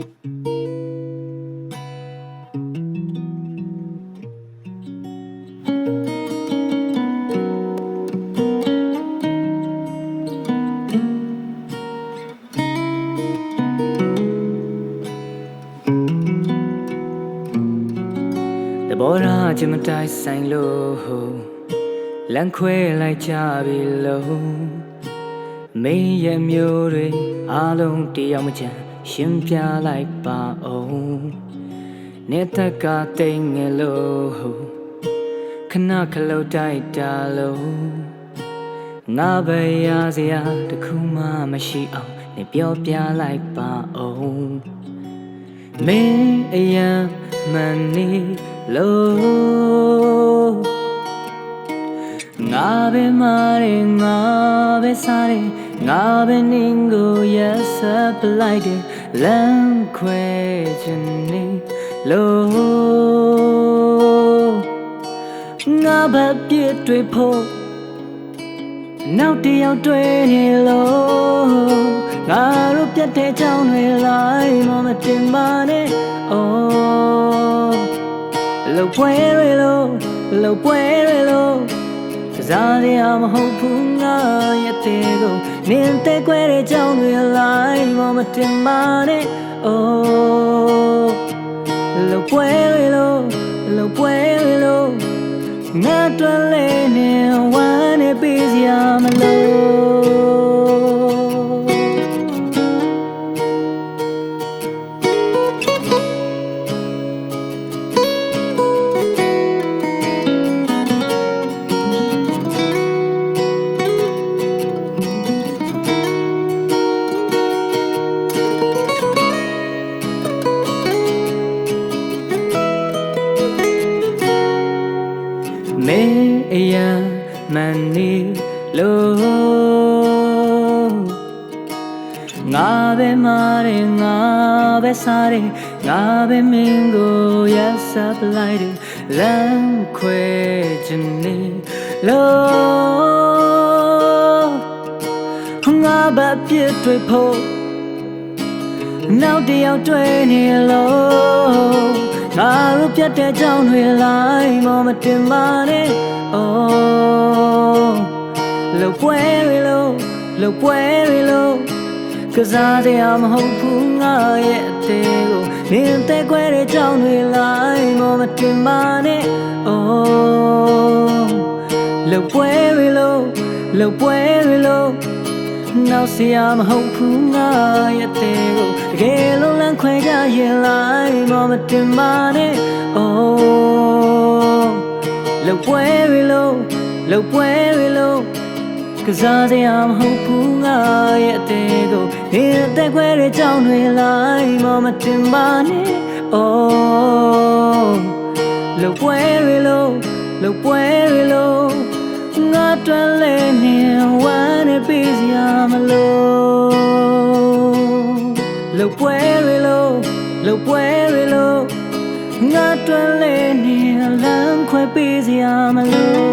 ဘောရာချင်မတိုက်ဆိုင်လို့လန်ခွဲလိုက်ကြပြီလို့မင်းရဲ့မျိုးတွေအားလုံးတရားမချမ်း ရှင်းပြလိုက်ပါအောင်နေတက်ကတိမ်ငယ်လို့ခဏခလုတ်တိုက်တာလို့ငါပဲရစရာတခုမှမရှိအောင်နေပြောပြလိုက်ပါအောင်မင်းအယံမန်နေလို့ငါပဲမာရင်ငါပဲစားရင်ငါပဲနင်းကိုရက်ဆက်ပလိုက်တယ် လမ်းခွဲခြင်းနေလို့ငါပဲပြည့်တွေ့ဖို့နောက်တယောက်တွေ့နေလို့ငါတို့ပြတ်တဲ့ကြောင်းတွေလိုက်မမတင်ပါနဲ့ oh လောက်ပွဲတွေလို့လောက်ပွဲတွေလို့က စားရမဟုတ်ဘူးငါရဲ့တဲ့ကိုနင်းတဲ့ကွဲတဲ့ကြောင်းတွေလိုက်မမတင်ပါနဲ့ oh လောက်ပွဲတွေလို့လောက်ပွဲတွေလို့ငါတွက်လဲနေဝမ်း အယံမန်နီလို့ငါပဲမာရင်ငါပဲစားရင်ငါပဲမင်းကိုရက်စပ်လိုက်တယ်လမ်းခွဲခြင်းနေလို့ငါဘာပြည့်တွေ့ဖို့နောက်တယောက်တွေ့နေလို့ငါတို့ ပြတ်တဲ့ကြောင်းတွေလိုက်မမတင်ပါနဲ့ oh လောက်ပွဲတွေလို့လောက်ပွဲတွေလို့ကစားတရားမဟုတ်ဘူးငါရဲ့အသေးကိုနင်းတဲ့ကွဲတဲ့ကြောင်းတွေလိုက်မမတင်ပါနဲ့ oh လောက်ပွဲတွေလို့လောက်ပွဲတွေလို့ နောက်ဆရာမဟုတ်ဘူးငါရဲ့တဲကိုတကယ်လုံးလန်းခွဲကြရင်လိုက်မမတင်ပါနဲ့ Oh လောက်ပွဲတွေလုံးလောက်ပွဲတွေလုံးကစားစရာမဟုတ်ဘူးငါရဲ့အသေးကိုနေအသက်ခွဲတွေကြောင်းတွေလိုက်မမတင်ပါနဲ့ Oh လောက်ပွဲတွေလုံးလောက်ပွဲတွေလုံးငါတွက်လဲနေဝမ်းနဲ့ပြီးစီ မလို့လှုပ်ပွဲတွေလို့လှုပ်ပွဲတွေလို့ငါတွန်းလဲနေလမ်းခွဲပေးစရာမလို့